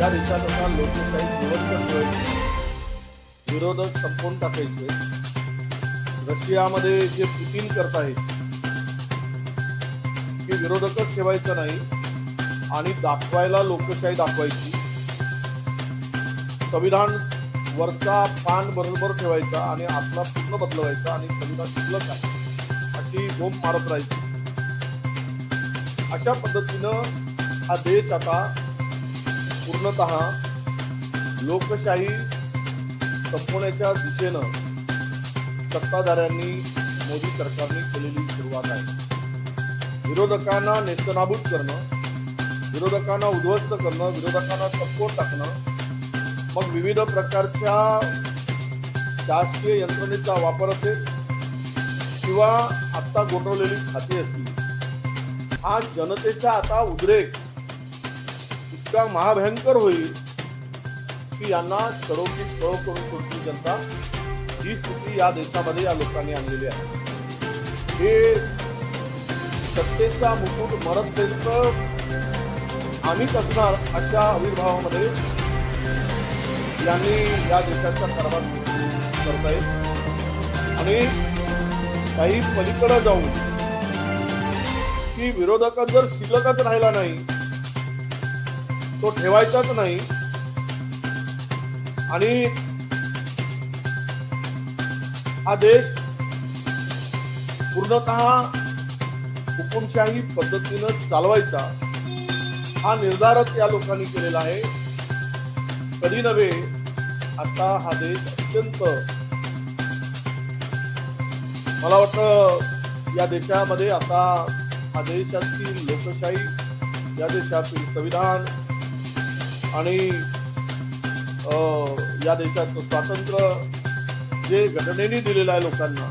या देशात लोकशाही जिवंत ठेवायची विरोधक संपवून टाकायचे. रशियामध्ये जे पुतीन करत आहेत की विरोधकच ठेवायचं नाही आणि दाखवायला लोकशाही दाखवायची. संविधान वरचा पान बरोबर ठेवायचा आणि आपला पूर्ण बदलवायचा आणि संविधान शिल्लक आहे अशी बोंब मारत राहायची. अशा पद्धतीनं हा देश आता पूर्णत लोकशाही संपवण्याच्या दिशेनं सत्ताधाऱ्यांनी मोदी सरकारने केलेली सुरुवात आहे. विरोधकांना नेस्तनाबूत करणं विरोधकांना उद्ध्वस्त करणं विरोधकांना संपवून टाकणं मग विविध प्रकारच्या शासकीय यंत्रणेचा वापर असेल किंवा आत्ता गोठवलेली खाती असतील. हा जनतेचा आता उद्रेक इतका महाभयंकर होईल की यांना सर्वोच्च कळ करून सोडती जनता ही स्थिती या देशामध्ये या लोकांनी आणलेली आहे. हे सत्तेचा मुकुट मरतपर्यंत आम्हीच असणार अशा आविर्भावामध्ये यांनी या देशाचा कारभार येईल आणि काही पलीकडे जाऊन की विरोधकात जर शिल्लकच राहिला नाही तो ठेवायचाच नाही. आणि हा देश पूर्णतः हुकुमशाही पद्धतीनं चालवायचा हा निर्धारच या लोकांनी केलेला आहे. कधी नव्हे आता हा देश अत्यंत मला वाटतं या देशामध्ये आता हा देशातील लोकशाही या देशातील संविधान आणि या देशाचं स्वातंत्र्य जे घटनेने दिलेलं आहे लोकांना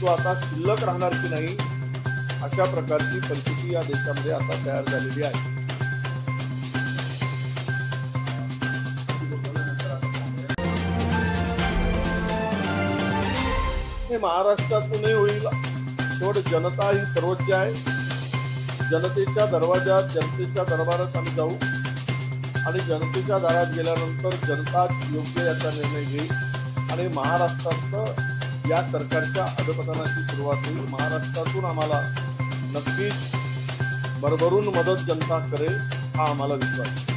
तो आता शिल्लक राहणार की नाही अशा प्रकारची परिस्थिती या देशामध्ये आता तयार झालेली आहे. हे महाराष्ट्रातूनही होईल. शेवट जनता ही सर्वोच्च आहे. जनतेच्या दरवाजात जनतेच्या दरबारात आम्ही जाऊ. आणि जनतेच्या दारात गेल्यानंतर जनताच योग्य याचा निर्णय घेईल आणि महाराष्ट्रात या सरकारच्या अधपतनाची सुरुवात होईल महाराष्ट्रातून आम्हाला नक्कीच भरभरून मदत जनता करेल हा आम्हाला विश्वास आहे.